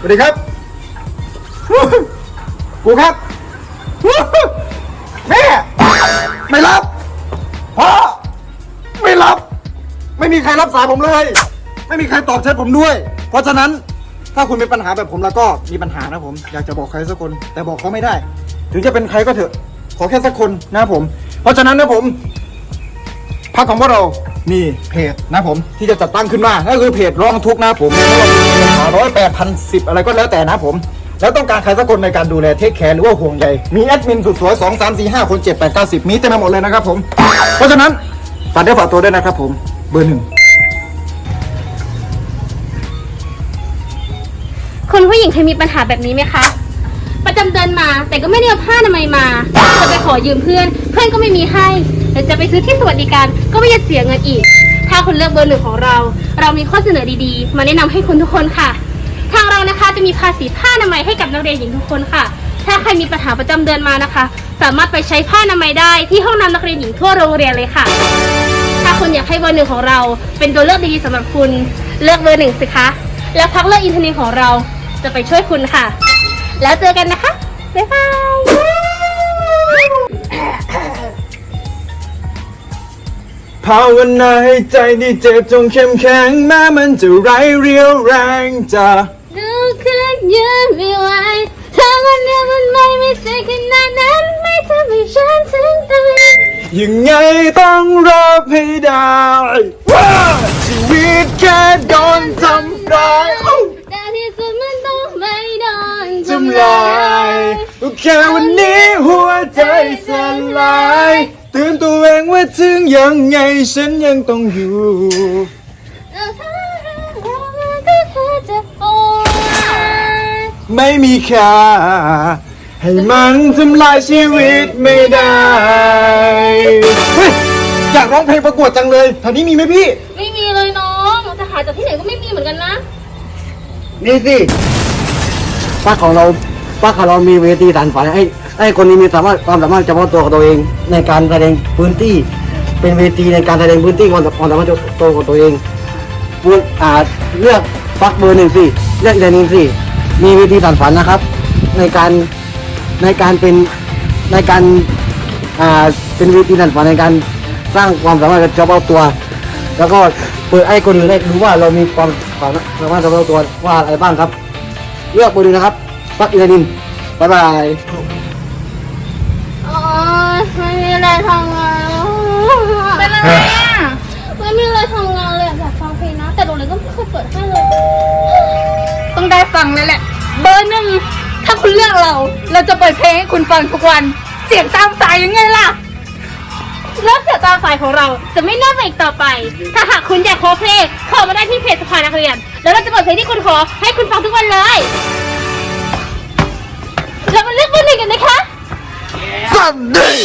สวัสดีครับ กูครับ แม่ ไม่รับ พ่อ ไม่รับ ไม่มีใครรับสายผมเลย ไม่มีใครตอบแชทผมด้วย เพราะฉะนั้นถ้าคุณมีปัญหาแบบผมแล้วก็มีปัญหานะผม อยากจะบอกใครสักคน แต่บอกเขาไม่ได้ ถึงจะเป็นใครก็เถอะ ขอแค่สักคนนะผม เพราะฉะนั้นนะผมพักของพวกเรา มีเพจนะผม ที่จะจัดตั้งขึ้นมาก็คือเพจร้องทุกข์นะผม ร้อยแปดพันสิบอะไรก็แล้วแต่นะผม แล้วต้องการใครสักคนในการดูแลเทคแคร์หรือว่าห่วงใยมีแอดมินสุดสวยสองสามสี่ห้าคนเจ็ดแปดเก้าสิบมีเต็มไปหมดเลยนะครับผม เพราะฉะนั้นฝากได้ฝากตัวด้วยนะครับผมเบอร์หนึ่งคุณผู้หญิงเคยมีปัญหาแบบนี้ไหมคะ ประจำเดือนมาแต่ก็ไม่ได้เอาผ้าอนามัยมา จะไปขอยืมเพื่อน เพื่อนก็ไม่มีให้ แต่จะไปซื้อที่สวัสดิการก็ไม่จะเสียเงินอีกาคุณเลือกเบอร์หนึ่งของเรา เรามีข้อเสนอดีๆ มาแนะนำให้คุณทุกคนค่ะ ทางเรานะคะจะมีภาษีผ้าอนามัยให้กับนักเรียนหญิงทุกคนค่ะ ถ้าใครมีปัญหาประจำเดือนมานะคะ สามารถไปใช้ผ้าอนามัยได้ที่ห้องน้ำนักเรียนหญิงทั่วโรงเรียนเลยค่ะ ถ้าคุณอยากให้เบอร์หนึ่งของเรา เป็นตัวเลือกดีๆสำหรับคุณเลือกเบอร์หนึ่งสิคะแล้วพักเลือกอินเทอร์เน็ตของเราจะไปช่วยคุณค่ะ แล้วเจอกันนะคะบ๊ายบาย ภาวนาให้ใจที่เจ็บจงเข้มแข็งแม้มันจะไร้เรียวแรงจะ ดูขึ้นยืนไม่ไหวทางวันเดียวมันไม่ไม่ใช่ขนาดนั้นไม่ทำให้ฉันถึงตายยังไงต้องรับให้ได้ว่าชีวิตแค่โดนทำร้ายอู้ แต่ที่สุดมันต้องไม่โดนทำลายก็แค่วันนี้หัวใจ วเองว่าถึงยังไงฉันยังต้องอยู่แล้วถ้าเราก็แค่จะโอยไม่มีค่า ให้มันทำลายชีวิตไม่ได้ เฮ้ย อยากร้องเพลงประกวดจังเลยแถวนี้มีไหมพี่ ไม่มีเลยน้องจะหาจากที่ไหนก็ไม่มีเหมือนกันนะ นี่สิป้าของเรา ป้าเรามีเวทีสานฝันให้ให้คนนี้มีสามารถความสามารถเฉพาะตัวของตัวเอง ในการแสดงพื้นที่ เป็นเวทีในการแสดงพื้นที่ความความสามารถตัวของตัวเองพูดอ่าเลือกปักเบอร์หนึ่งสิเลือกอีกหนึ่งสิมีเวทีสานฝันนะครับ ในการในการเป็นในการอ่าเป็นเวทีสานฝันในการสร้างความสามารถเฉพาะตัว แล้วก็เปิดให้คนอื่นได้รู้ว่าเรามีความสามารถเฉพาะตัวว่าอะไรบ้างครับ เลือกเบอร์หนึ่งนะครับ ปักอินทนินบ๊ายบายอ๋อไม่มีอะไรทำงานเป็นอะไรอะไม่มีอะไรทำงานเลยอยากฟังเพลงนะ แต่โรงเรียนก็ไม่เคยเปิดให้เลย ต้องได้ฟังเลยแหละ เบอร์หนึ่งถ้าคุณเลือกเรา เราจะเปิดเพลงให้คุณฟังทุกวัน เสียงตามสายยังไงล่ะแล้วเสียงตามสายของเราจะไม่เน่าไปอีกต่อไป ถ้าหากคุณอยากขอเพลงขอมาได้ที่เพจสภานักเรียน แล้วเราจะเปิดเพลงที่คุณขอให้คุณฟังทุกวันเลย เรามาเลือกเบอร์หนึ่งกันนะคะ Sunday